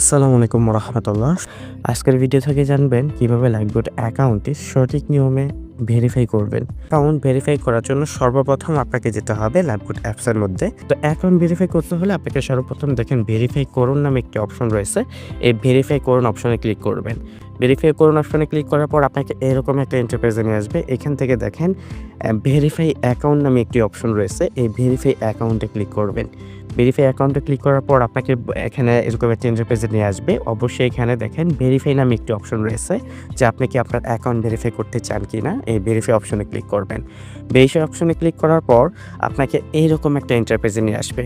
আসসালামু আলাইকুম রহমতুল্লাহ আজকের ভিডিও থেকে জানবেন কীভাবে লাইভবোট অ্যাকাউন্টটি সঠিক নিয়মে ভেরিফাই করবেন। অ্যাকাউন্ট ভেরিফাই করার জন্য সর্বপ্রথম আপনাকে যেতে হবে লাইভবোট অ্যাপসের মধ্যে। তো অ্যাকাউন্ট ভেরিফাই করতে হলে আপনাকে সর্বপ্রথম দেখেন ভেরিফাই করুন নামে একটি অপশন রয়েছে। এই ভেরিফাই করুন অপশনে ক্লিক করবেন। ভেরিফাই করুন অপশনে ক্লিক করার পর আপনাকে এরকম একটা ইন্টারপ্রেজে নিয়ে আসবে। এখান থেকে দেখেন ভেরিফাই অ্যাকাউন্ট নামে একটি অপশন রয়েছে। এই ভেরিফাই অ্যাকাউন্টে ক্লিক করবেন। ভেরিফাই অ্যাকাউন্টে ক্লিক করার পর আপনাকে এখানে এরকম একটা ইন্টারপেজে নিয়ে আসবে। অবশ্যই এখানে দেখেন ভেরিফাই নামে একটি অপশন রয়েছে, যে আপনি কি আপনার অ্যাকাউন্ট ভেরিফাই করতে চান কি না এই ভেরিফাই অপশনে ক্লিক করবেন। ভেরিফাই অপশনে ক্লিক করার পর আপনাকে এইরকম একটা ইন্টারপেজে নিয়ে আসবে।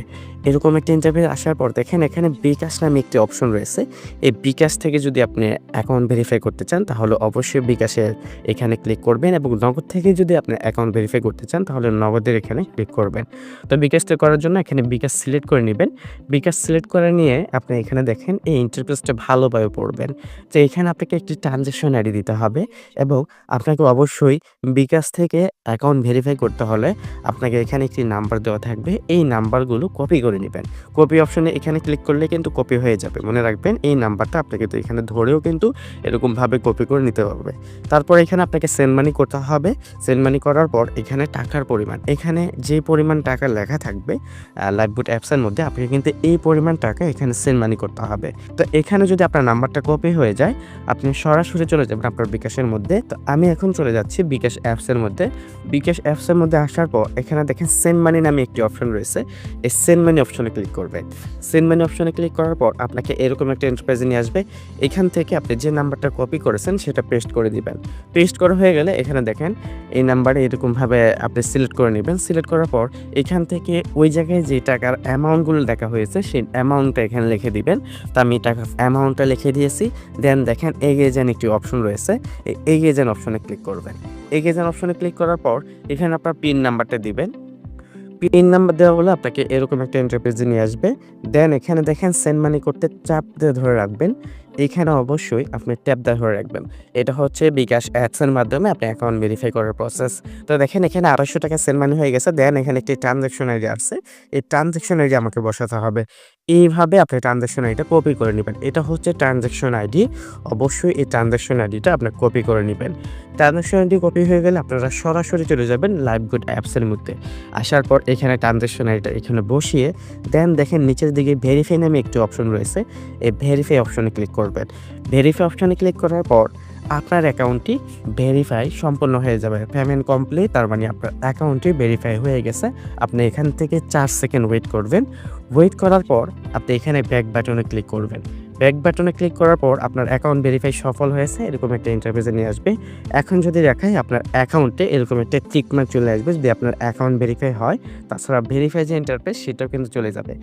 এরকম একটা ইন্টারপেজ আসার পর দেখেন এখানে বিকাশ নামে একটি অপশন রয়েছে। এই বিকাশ থেকে যদি আপনি অ্যাকাউন্ট ভেরিফাই করতে চান, তাহলে অবশ্যই বিকাশের এখানে ক্লিক করবেন এবং নগদ থেকে যদি আপনি অ্যাকাউন্ট ভেরিফাই করতে চান, তাহলে নগদের এখানে ক্লিক করবেন। তো বিকাশটা করার জন্য এখানে বিকাশ সিলেক্ট করে নেবেন। বিকাশ সিলেক্ট করে নিয়ে আপনি এখানে দেখেন এই ইন্টারফেসটা ভালোভাবে পড়বেন। তো এখানে আপনাকে একটি ট্রানজ্যাকশন আইডি দিতে হবে এবং আপনাকে অবশ্যই বিকাশ থেকে অ্যাকাউন্ট ভেরিফাই করতে হলে আপনাকে এখানে একটি নাম্বার দেওয়া থাকবে। এই নাম্বারগুলো কপি করে নেবেন। কপি অপশনে এখানে ক্লিক করলে কিন্তু কপি হয়ে যাবে। মনে রাখবেন এই নাম্বারটা আপনাকে তো এখানে ধরেও কিন্তু এরকমভাবে কপি করে নিতে হবে। তারপর এখানে আপনাকে সেন্ড মানি করতে হবে। সেন্ড মানি করার পর এখানে টাকার পরিমাণ। এখানে যে পরিমাণ টাকা লেখা থাকবে লাইভবুট অ্যাপসের মধ্যে আপনাকে কিন্তু এই পরিমাণ টাকা এখানে সেন্ড মানি করতে হবে। তো এখানে যদি আপনার নাম্বারটা কপি হয়ে যায়, আপনি সরাসরি চলে যাবেন আপনার বিকাশের মধ্যে। তো আমি এখন চলে যাচ্ছি বিকাশ অ্যাপসের মধ্যে। বিকাশ অ্যাপসের মধ্যে আসার পর এখানে দেখেন সেন্ড মানি নামে একটি অপশন রয়েছে। এই সেন্ড মানি অপশনে ক্লিক করবেন সেন্ড মানি অপশনে ক্লিক করার পর আপনাকে এরকম একটা এন্টারপ্রাইজে নিয়ে আসবে। এখান থেকে আপনি যে নাম্বারটা কপি করেছেন সেটা পেস্ট করে দিবেন। পেস্ট করা হয়ে গেলে এখানে দেখেন এই নাম্বারে এরকমভাবে আপনি সিলেক্ট করে নেবেন। সিলেক্ট করার পর এখান থেকে ওই জায়গায় যে টাকার অ্যামাউন্টগুলো দেখা হয়েছে, সেই অ্যামাউন্টটা এখানে লিখে দিবেন। তো আমি টাকা অ্যামাউন্টটা লিখে দিয়েছি। দেন দেখেন, এগিয়ে যান একটি অপশন রয়েছে। এই এগিয়ে যান অপশনে ক্লিক করবেন। এগিয়ে যান অপশনে ক্লিক করার পর এখানে আপনার পিন নাম্বারটা দিবেন। পিন নাম্বার দেওয়া হলে আপনাকে এরকম একটা ইন্টারপ্রেজে নিয়ে আসবে। দেন এখানে দেখেন সেন্ড মানি করতে চাপ দিয়ে ধরে রাখবেন। এখানে অবশ্যই আপনি ট্যাপ দিয়ে ধরে রাখবেন। এটা হচ্ছে বিকাশ অ্যাপসের মাধ্যমে আপনি অ্যাকাউন্ট ভেরিফাই করার প্রসেস তো দেখেন এখানে আড়াইশো টাকা সেন্ড মানি হয়ে গেছে। দেন এখানে একটি ট্রানজ্যাকশন আইডি আসছে। এই ট্রানজ্যাকশন আইডি আমাকে বসাতে হবে। এইভাবে আপনি ট্রানজ্যাকশন আইডিটা কপি করে নেবেন। এটা হচ্ছে ট্রানজ্যাকশন আইডি অবশ্যই এই ট্রানজ্যাকশন আইডিটা আপনি কপি করে নেবেন। ট্রানজ্যাকশন আইডি কপি হয়ে গেলে আপনারা সরাসরি চলে যাবেন লাইভ গুড অ্যাপসের মধ্যে। আসার পর এখানে ট্রানজ্যাকশন আইডিটা এখানে বসিয়ে দেন দেখেন নিচের দিকে ভেরিফাই নামে একটি অপশন রয়েছে। এই ভেরিফাই অপশনে ক্লিক করবেন। ভেরিফাই অপশনে ক্লিক করার পর আপনার অ্যাকাউন্টটি ভেরিফাই সম্পূর্ণ হয়ে যাবে। পেমেন্ট কমপ্লিট তার মানে আপনার অ্যাকাউন্টটি ভেরিফাই হয়ে গেছে। আপনি এখান থেকে চার সেকেন্ড ওয়েট করবেন। ওয়েট করার পর আপনি এখানে ব্যাক বাটনে ক্লিক করবেন। ব্যাক বাটনে ক্লিক করার পর আপনার অ্যাকাউন্ট ভেরিফাই সফল হয়েছে, এরকম একটা ইন্টারভিউজে নিয়ে আসবে। এখন যদি দেখায় আপনার অ্যাকাউন্টে এরকম একটা টিকমার্ক চলে আসবে, যদি আপনার অ্যাকাউন্ট ভেরিফাই হয়, তাছাড়া ভেরিফাই যে ইন্টারফেস সেটাও কিন্তু চলে যাবে।